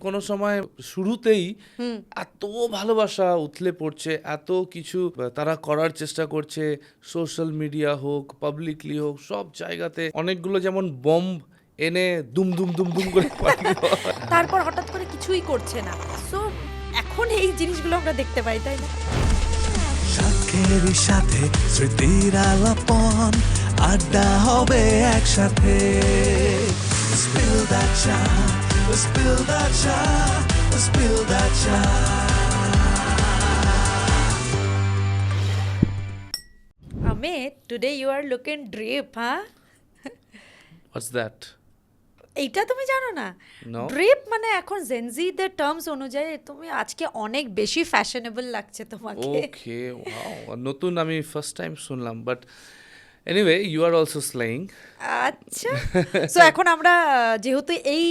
কোনো সময় শুরুতেই এত ভালোবাসা উথলে পড়ছে এত কিছু তারা করার চেষ্টা করছে সোশ্যাল মিডিয়া হোক পাবলিকলি হোক সব জায়গাতে অনেকগুলো যেমন বম্ব এনে দুম দুম দুম দুম করে। তারপর হঠাৎ করে কিছুই করছে না। সো এখন এই জিনিসগুলো আমরা দেখতে পাই তাই না? সাথের সাথে স্মৃতির আলাপন আড্ডা হবে একসাথে। Spill that chai, spill that chai, spill that chai. Amit, today you are looking drip, হ্যাঁ What's that? এইটা তুমি জানো না No. ড্রিপ মানে এখন জেনজিদের টার্মস অনুযায়ী তুমি আজকে অনেক বেশি ফ্যাশনেবল লাগছে তোমাকে ওকে ওয়াও নতুন আমি ফার্স্ট টাইম শুনলাম but anyway you are also slaying আচ্ছা। সো এখন আমরা যেহেতু এই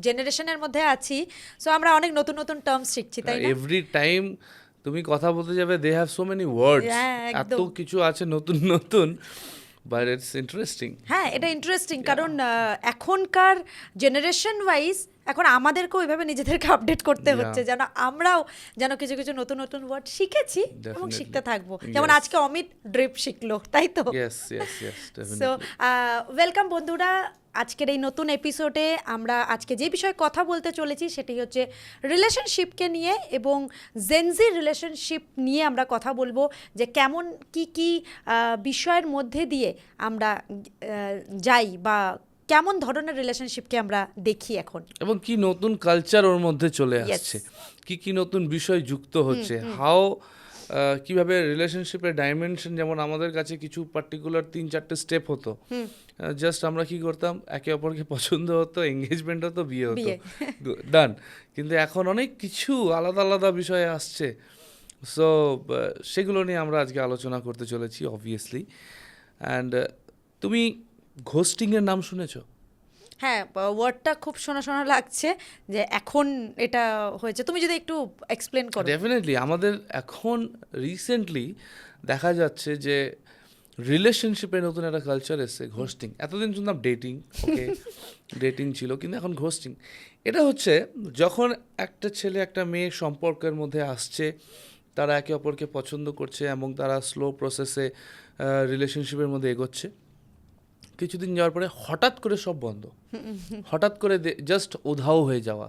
জেনারেশনের মধ্যে আছি সো আমরা অনেক নতুন নতুন টার্মস শিখছি তাই না? এভরি টাইম তুমি কথা বলতে যাবে they have so many words এত। কিছু আছে নতুন নতুন বাট ইটস ইন্টারেস্টিং হ্যাঁ এটা ইন্টারেস্টিং কারণ এখনকার জেনারেশন ওয়াইজ এখন আমাদেরকেও ওইভাবে নিজেদেরকে আপডেট করতে হচ্ছে যেন আমরাও যেন কিছু কিছু নতুন নতুন ওয়ার্ড শিখেছি এবং শিখতে থাকব। যেমন আজকে অমিত ড্রিপ শিখলো তাই তো? সো ওয়েলকাম বন্ধুরা আজকের এই নতুন এপিসোডে আমরা আজকে যে বিষয়ে কথা বলতে চলেছি সেটি হচ্ছে রিলেশনশিপকে নিয়ে এবং জেনজি রিলেশনশিপ নিয়ে আমরা কথা বলব যে কেমন কি কি বিষয়ের মধ্যে দিয়ে আমরা যাই বা কেমন ধরনের রিলেশনশিপকে আমরা দেখি এখন? এবং কি নতুন কালচার ওর মধ্যে চলে আসছে? কি কি নতুন বিষয় যুক্ত হচ্ছে? হাও কীভাবে রিলেশনশিপের ডাইমেনশন যেমন আমাদের কাছে কিছু পার্টিকুলার তিন চারটে স্টেপ হতো। জাস্ট আমরা কি করতাম? একে অপরকে পছন্দ হতো এঙ্গেজমেন্ট হতো বিয়ে হতো। ডান কিন্তু এখন অনেক কিছু আলাদা আলাদা বিষয় আসছে। সো সেগুলো নিয়ে আমরা আজকে আলোচনা করতে চলেছি অবভিয়াসলি অ্যান্ড তুমি ঘোস্টিংয়ের নাম শুনেছো? হ্যাঁ ওয়ার্ডটা খুব শোনা শোনা লাগছে যে এখন এটা হয়েছে। তুমি যদি একটু এক্সপ্লেন করো। ডেফিনেটলি আমাদের এখন রিসেন্টলি দেখা যাচ্ছে যে রিলেশনশিপে নতুন একটা কালচার এসছে ঘোস্টিং। এতদিন শুনতাম ডেটিং ওকে ডেটিং ছিল কিন্তু এখন ঘোস্টিং। এটা হচ্ছে যখন একটা ছেলে একটা মেয়ে সম্পর্কের মধ্যে আসছে তারা একে অপরকে পছন্দ করছে এবং তারা স্লো প্রসেসে রিলেশনশিপের মধ্যে এগোচ্ছে। কিছুদিন যাওয়ার পরে হঠাৎ করে সব বন্ধ। হঠাৎ করে জাস্ট উধাও হয়ে যাওয়া।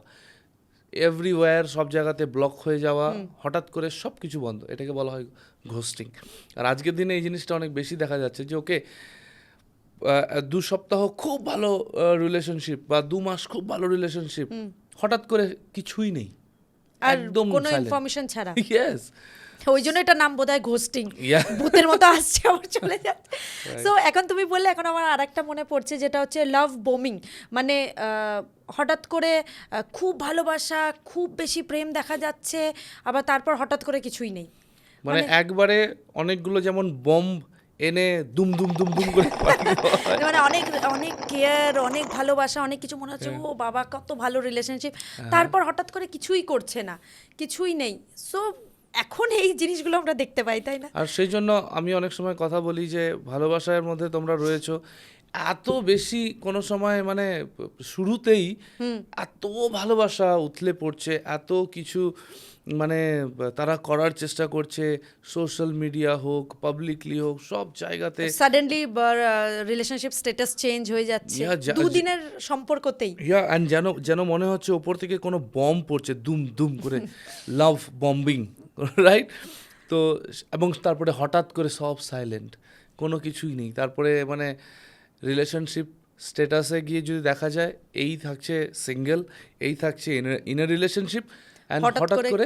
এভরিওয়্যার সব জায়গাতে ব্লক হয়ে যাওয়া। হঠাৎ করে সব কিছু বন্ধ। এটাকে বলা হয় ঘোস্টিং আর আজকের দিনে এই জিনিসটা অনেক বেশি দেখা যাচ্ছে যে ওকে দু সপ্তাহ খুব ভালো রিলেশনশিপ বা দু মাস খুব ভালো রিলেশনশিপ হঠাৎ করে কিছুই নেই। আর একদম কোনো ইনফরমেশন ছাড়া। ইয়েস ওই জন্য এটা নাম বোধহয় ঘোস্টিং Yeah. ভূতের মতো আসছে আবার চলে যাচ্ছে। সো এখন তুমি বললে এখন আমার আরেকটা মনে পড়ছে যেটা হচ্ছে লাভ বোমিং মানে হঠাৎ করে খুব ভালোবাসা খুব বেশি প্রেম দেখা যাচ্ছে আবার তারপর হঠাৎ করে কিছুই নেই। মানে একবারে অনেকগুলো যেমন বম্ব এনে দুম দুম দুম দুম করে হয়। মানে অনেক অনেক কেয়ার অনেক ভালোবাসা অনেক কিছু মনে হচ্ছে ও বাবা কত ভালো রিলেশনশিপ তারপর হঠাৎ করে কিছুই করছে না কিছুই নেই। সো এখন এই জিনিসগুলো আমরা দেখতে পাই তাই না? আর সেই জন্য আমি অনেক সময় কথা বলি যে ভালোবাসার মধ্যে তোমরা রয়েছো। এত বেশি কোনো সময় মানে শুরুতেই এত ভালোবাসা উথলে পড়ছে এত কিছু মানে তারা করার চেষ্টা করছে সোশ্যাল মিডিয়া হোক পাবলিকলি হোক সব জায়গাতে। সাডেনলি রিলেশনশিপ স্ট্যাটাস চেঞ্জ হয়ে যাচ্ছে। দুদিনের সম্পর্কতেই। ইয়া অ্যান্ড যেন যেন মনে হচ্ছে ওপর থেকে কোনো বম পড়ছে দুম দুম করে লাভ বম্বিং রাইট তো এবং তারপরে হঠাৎ করে সব সাইলেন্ট কোনো কিছুই নেই। তারপরে মানে রিলেশনশিপ স্ট্যাটাসে গিয়ে যদি দেখা যায় এই থাকছে সিঙ্গেল এই থাকছে ইন ইনার রিলেশনশিপ হঠাৎ করে.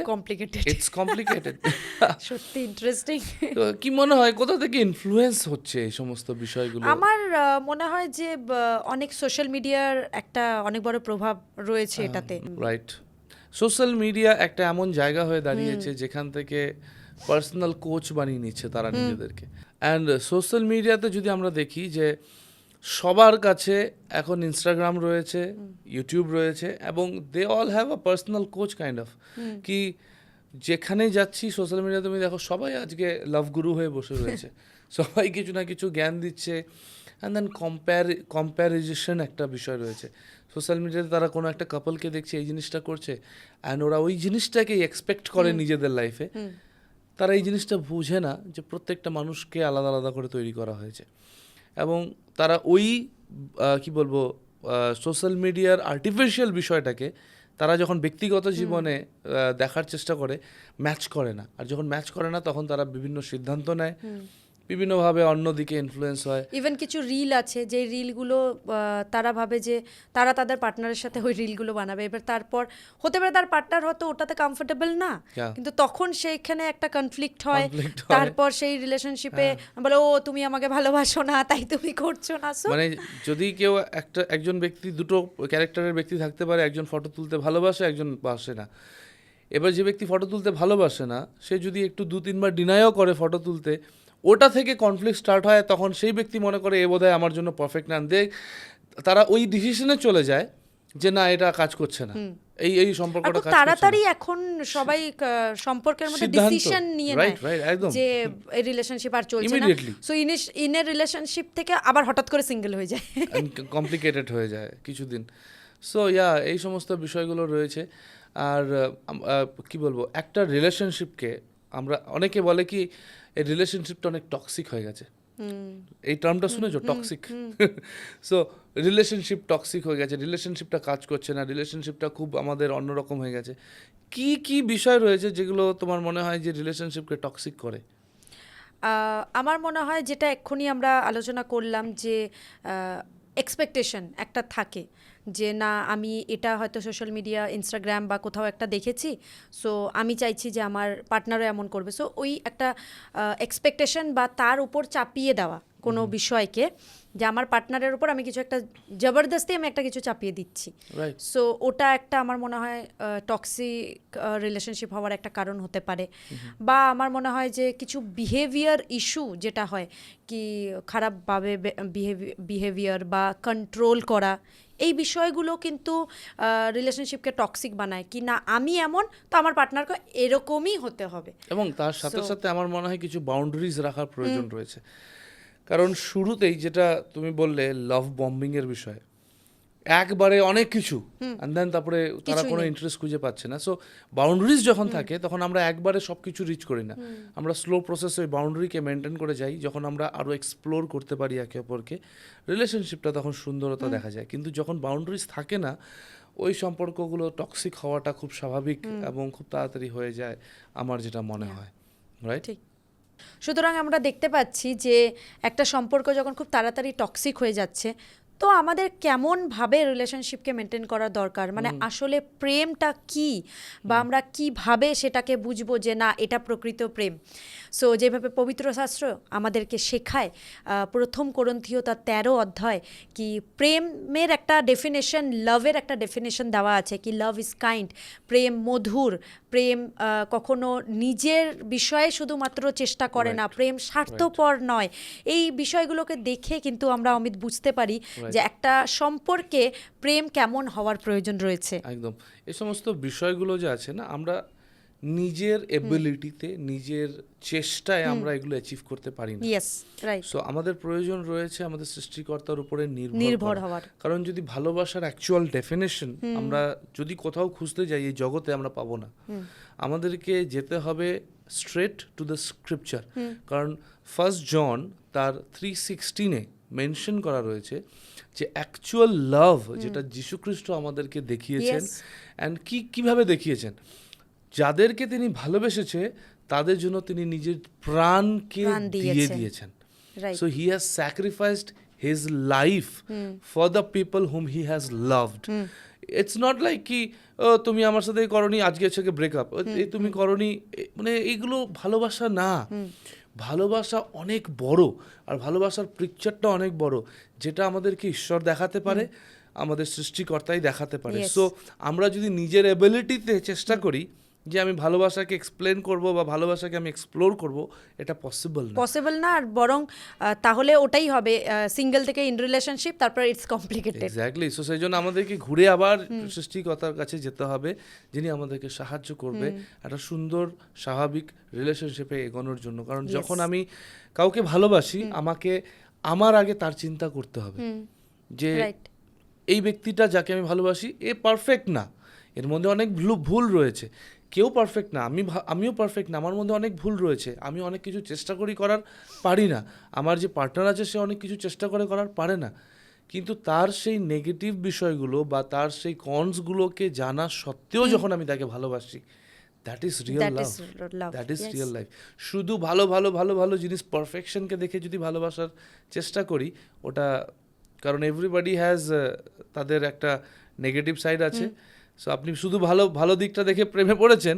ইটস কমপ্লিকেটেড সত্যি ইন্টারেস্টিং তো কি মনে হয় কোথা থেকে ইনফ্লুয়েন্স হচ্ছে এই সমস্ত বিষয়গুলো? আমার মনে হয় যে অনেক সোশ্যাল মিডিয়ার একটা অনেক বড় প্রভাব রয়েছে এটাতে। রাইট সোশ্যাল মিডিয়া একটা এমন জায়গা হয়ে দাঁড়িয়েছে যেখান থেকে পার্সোনাল কোচ বানিয়ে নিচ্ছে তারা নিজেদেরকে। অ্যান্ড সোশ্যাল মিডিয়াতে যদি আমরা দেখি যে সবার কাছে এখন ইনস্টাগ্রাম রয়েছে ইউটিউব রয়েছে এবং they all have a personal coach kind of কি যেখানে যাচ্ছি সোশ্যাল মিডিয়া তুমি দেখো সবাই আজকে লাভ গুরু হয়ে বসে রয়েছে। সবাই কিছু না কিছু জ্ঞান দিচ্ছে। অ্যান্ড দেন কম্পেয়ার কম্প্যারিজেশন একটা বিষয় রয়েছে। সোশ্যাল মিডিয়াতে তারা কোনো একটা কাপলকে দেখছে এই জিনিসটা করছে অ্যান্ড ওরা ওই জিনিসটাকেই এক্সপেক্ট করে নিজেদের লাইফে তারা এই জিনিসটা বুঝে না যে প্রত্যেকটা মানুষকে আলাদা আলাদা করে তৈরি করা হয়েছে। এবং তারা ওই কি বলব সোশ্যাল মিডিয়ার আর্টিফিশিয়াল বিষয়টাকে তারা যখন ব্যক্তিগত জীবনে দেখার চেষ্টা করে ম্যাচ করে না। আর যখন ম্যাচ করে না তখন তারা বিভিন্ন সিদ্ধান্ত নেয়। বিভিন্নভাবে অন্যদিকে ইনফ্লুয়েন্স হয়। ইভেন কিছু রিল আছে যে রিলগুলো তারা ভাবে যে তারা তাদের পার্টনারের সাথে ওই রিলগুলো বানাবে। এবার তারপর হতে পারে তার পার্টনার হয়তো ওটাতে কমফোর্টেবল না কিন্তু তখন সেইখানে একটা কনফ্লিক্ট হয়। হয়। হ্যাঁ। তারপর সেই রিলেশনশিপে বলে ও তুমি আমাকে ভালোবাসো না তাই তুমি করছ না। মানে যদি কেউ একটা একজন ব্যক্তি দুটো ক্যারেক্টারের ব্যক্তি থাকতে পারে একজন ফটো তুলতে ভালোবাসে একজন বাসে না। এবার যে ব্যক্তি ফটো তুলতে ভালোবাসে না সে যদি একটু দু তিনবার ডিনাইও করে ফটো তুলতে ওটা থেকে কনফ্লিক্ট স্টার্ট হয় তখন সেই ব্যক্তি মনে করে এ বোধহয় আমার জন্য পারফেক্ট না। দেখ তারা ওই ডিসিশনে চলে যায় যে না এটা কাজ করছে না। এই এই সম্পর্কটা কাজ তাড়াতাড়ি এখন সবাই সম্পর্কের মধ্যে ডিসিশন নিয়ে নেয় যে এই রিলেশনশিপ আর চলছে না। সো ইন এ রিলেশনশিপ থেকে আবার হঠাৎ করে সিঙ্গেল হয়ে যায়। কমপ্লিকেটেড হয়ে যায় কিছুদিন। সো ইয়া এই সমস্ত বিষয়গুলো রয়েছে। আর কি বলব? একটা রিলেশনশিপকে আমরা অনেকে বলে কি এই রিলেশনশিপটা অনেক টক্সিক হয়ে গেছে। এই টার্মটা শুনেছো? টক্সিক সো রিলেশনশিপ টক্সিক হয়ে গেছে রিলেশনশিপটা কাজ করছে না রিলেশনশিপটা খুব আমাদের অন্যরকম হয়ে গেছে। কি কি বিষয় রয়েছে যেগুলো তোমার মনে হয় যে রিলেশনশিপকে টক্সিক করে? আমার মনে হয় যেটা এক্ষুনি আমরা আলোচনা করলাম যে এক্সপেকটেশন একটা থাকে যে না আমি এটা হয়তো সোশ্যাল মিডিয়া ইনস্টাগ্রাম বা কোথাও একটা দেখেছি সো আমি চাইছি যে আমার পার্টনারও এমন করবে। সো ওই একটা এক্সপেকটেশন বা তার উপর চাপিয়ে দেওয়া কোনো বিষয়কে যে আমার পার্টনারের উপর আমি কিছু একটা জবরদস্তি আমি একটা কিছু চাপিয়ে দিচ্ছি। সো ওটা একটা আমার মনে হয় টক্সিক রিলেশনশিপ হওয়ার একটা কারণ হতে পারে। বা আমার মনে হয় যে কিছু বিহেভিয়ার ইস্যু যেটা হয় কি খারাপভাবে বিহেভিয়ার বা কন্ট্রোল করা এই বিষয়গুলো কিন্তু রিলেশনশিপকে টক্সিক বানায়। কি না আমি এমন তো আমার পার্টনারকে এরকমই হতে হবে। এবং তার সাথে সাথে আমার মনে হয় কিছু বাউন্ডারিজ রাখার প্রয়োজন রয়েছে। কারণ শুরুতেই যেটা তুমি বললে লাভ বম্বিং এর বিষয় একবারে অনেক কিছু দেন তারপরে তারা কোনো ইন্টারেস্ট খুঁজে পাচ্ছে না। সো বাউন্ডারিজ যখন থাকে তখন আমরা একবারে সব কিছু রিচ করি না। আমরা স্লো প্রসেস ওই বাউন্ডারিকে মেনটেন করে যাই যখন আমরা আরও এক্সপ্লোর করতে পারি একে অপরকে রিলেশনশিপটা তখন সুন্দরতা দেখা যায়। কিন্তু যখন বাউন্ডারিজ থাকে না ওই সম্পর্কগুলো টক্সিক হওয়াটা খুব স্বাভাবিক এবং খুব তাড়াতাড়ি হয়ে যায় আমার যেটা মনে হয় রাইট সুতরাং আমরা দেখতে পাচ্ছি যে একটা সম্পর্ক যখন খুব তাড়াতাড়ি টক্সিক হয়ে যাচ্ছে তো আমাদের কেমনভাবে রিলেশনশিপকে মেনটেন করা দরকার? মানে আসলে প্রেমটা কি? বা আমরা কীভাবে সেটাকে বুঝব যে না এটা প্রকৃত প্রেম? সো যেভাবে পবিত্র শাস্ত্র আমাদেরকে শেখায় প্রথম করন্থীয় তার তেরো অধ্যায় কি প্রেমের একটা ডেফিনেশন লাভের একটা ডেফিনেশন দেওয়া আছে কি লাভ ইজ কাইন্ড প্রেম মধুর প্রেম কখনো নিজের বিষয়ে শুধুমাত্র চেষ্টা করে না প্রেম স্বার্থপর নয়। এই বিষয়গুলোকে দেখে কিন্তু আমরা অমিত বুঝতে পারি যে একটা সম্পর্কে প্রেম কেমন হওয়ার প্রয়োজন রয়েছে। একদম। এই সমস্ত বিষয়গুলো যে আছে না আমরা নিজের এবিলিটিতে নিজের চেষ্টায় আমরা এগুলো অ্যাচিভ করতে পারি না। ইয়েস রাইট সো আমাদের প্রয়োজন রয়েছে আমাদের সৃষ্টিকর্তার উপরে নির্ভর নির্ভর হওয়ার। কারণ যদি ভালোবাসার অ্যাকচুয়াল ডেফিনেশন আমরা যদি কোথাও খুঁজতে যাই এই জগতে আমরা পাবো না। আমাদেরকে যেতে হবে স্ট্রেট টু দ্য স্ক্রিপচার কারণ ফার্স্ট জন তার থ্রি সিক্সটিনে মেনশন করা রয়েছে যে অ্যাকচুয়াল লাভ যেটা যীশুখ্রিস্ট আমাদেরকে দেখিয়েছেন অ্যান্ড কি কীভাবে দেখিয়েছেন? যাদেরকে তিনি ভালোবেসেছে তাদের জন্য তিনি নিজের প্রাণকে দিয়ে দিয়েছেন। So he has sacrificed his life for the people whom he has loved. It's not like কি তুমি আমার সাথে করনি আজকে থেকে ব্রেকআপ এই তুমি করনি মানে এইগুলো ভালোবাসা না। ভালোবাসা অনেক বড় আর ভালোবাসার পিকচারটা অনেক বড় যেটা আমাদেরকে ঈশ্বর দেখাতে পারে আমাদের সৃষ্টিকর্তাই দেখাতে পারে। সো আমরা যদি নিজের এবিলিটিতে চেষ্টা করি যে আমি ভালোবাসাকে এক্সপ্লেন করব বা ভালোবাসাকে আমি এক্সপ্লোর করব এটা পসিবল না। পসিবল না আর বরং তাহলে ওটাই হবে সিঙ্গেল থেকে ইন রিলেশনশিপ তারপর ইটস কমপ্লিকেটেড এক্স্যাক্টলি সো সেই জন্য আমাদেরকে ঘুরে আবার সৃষ্টিকর্তার কাছে যেতে হবে যিনি আমাদেরকে সাহায্য করবে একটা সুন্দর স্বাভাবিক রিলেশনশিপে এগোনোর জন্য। কারণ যখন আমি কাউকে ভালোবাসি আমাকে আমার আগে তার চিন্তা করতে হবে। যে এই ব্যক্তিটা যাকে আমি ভালোবাসি এ পারফেক্ট না। এর মধ্যে অনেক ভুল- ভুল রয়েছে। কেউ পারফেক্ট না আমি আমিও পারফেক্ট না আমার মধ্যে অনেক ভুল রয়েছে আমি অনেক কিছু চেষ্টা করি করার পারি না আমার যে পার্টনার আছে সে অনেক কিছু চেষ্টা করে করার পারে না কিন্তু তার সেই নেগেটিভ বিষয়গুলো বা তার সেই কনসগুলোকে জানা সত্ত্বেও যখন আমি তাকে ভালোবাসি that is real love that is real life শুধু ভালো ভালো ভালো ভালো জিনিস পারফেকশনকে দেখে যদি ভালোবাসার চেষ্টা করি ওটা কারণ এভরিবডি হ্যাজ তাদের একটা নেগেটিভ সাইড আছে সো আপনি শুধু ভালো ভালো দিকটা দেখে প্রেমে পড়েছেন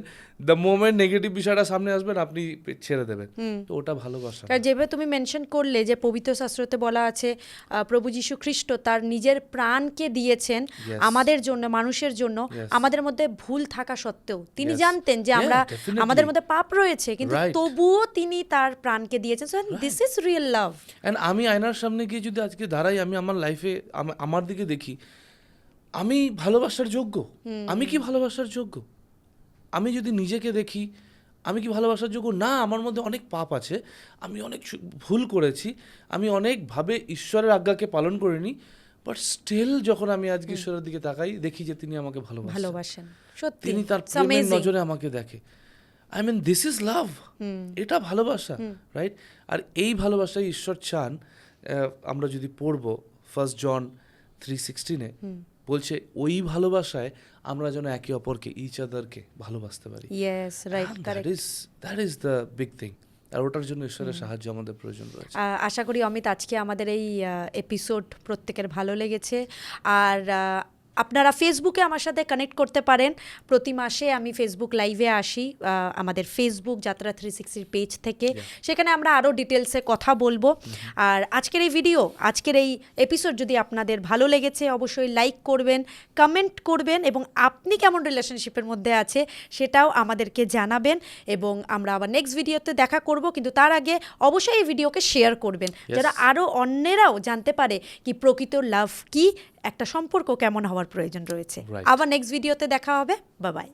দ্য মোমেন্ট নেগেটিভ বিষয়টা সামনে আসবেন আপনি ছেড়ে দেবেন। তো ওটা ভালোবাসা। কারণ যেভাবে তুমি মেনশন করলে যে পবিত্র শাস্ত্রতে বলা আছে প্রভু যীশু খ্রিস্ট তার নিজের প্রাণকে দিয়েছেন আমাদের জন্য মানুষের জন্য আমাদের মধ্যে ভুল থাকা সত্ত্বেও। তিনি জানতেন যে আমরা আমাদের মধ্যে পাপ রয়েছে কিন্তু তবুও তিনি তার প্রাণকে দিয়েছেন। So this is real love and আমি আয়নার সামনে গিয়ে যদি আজকে দাঁড়াই আমি আমার লাইফে আমার দিকে দেখি আমি ভালোবাসার যোগ্য? আমি কি ভালোবাসার যোগ্য? আমি যদি নিজেকে দেখি আমি কি ভালোবাসার যোগ্য? না আমার মধ্যে অনেক পাপ আছে। আমি অনেক ভুল করেছি। আমি অনেকভাবে ঈশ্বরের আজ্ঞাকে পালন করিনি। বাট স্টিল যখন আমি আজকে ঈশ্বরের দিকে তাকাই দেখি যে তিনি আমাকে ভালোবাসেন। তিনি তার প্রেমের নজরে আমাকে দেখে। I mean this is love এটা ভালোবাসা রাইট আর এই ভালোবাসায় ঈশ্বর চান আমরা যদি পড়ব ফার্স্ট জন থ্রি সিক্সটিনে বলছে ওই ভালোবাসায় আমরা যেন একে অপরকে ইচ আদারকে ভালোবাসতে পারি। Yes right that is that is the big thing আর ওটার জন্য ঈশ্বরের সাহায্য আমাদের প্রয়োজন রয়েছে। আশা করি অমিত আজকে আমাদের এই এপিসোড প্রত্যেকের ভালো লেগেছে। আর আপনারা ফেসবুকে আমার সাথে কানেক্ট করতে পারেন। প্রতি মাসে আমি ফেসবুক লাইভে আসি আমাদের ফেসবুক যাত্রা থ্রি সিক্সটির পেজ থেকে। সেখানে আমরা আরও ডিটেলসে কথা বলব। আর আজকের এই ভিডিও আজকের এই এপিসোড যদি আপনাদের ভালো লেগেছে অবশ্যই লাইক করবেন কমেন্ট করবেন এবং আপনি কেমন রিলেশনশিপের মধ্যে আছে সেটাও আমাদেরকে জানাবেন এবং আমরা আবার নেক্সট ভিডিওতে দেখা করব। কিন্তু তার আগে অবশ্যই এই ভিডিওকে শেয়ার করবেন। যারা আরও অন্যেরাও জানতে পারে কি প্রকৃত লাভ কি একটা সম্পর্ক কেমন হওয়ার প্রয়োজন রয়েছে। আবার নেক্সট ভিডিওতে দেখা হবে। বা বাই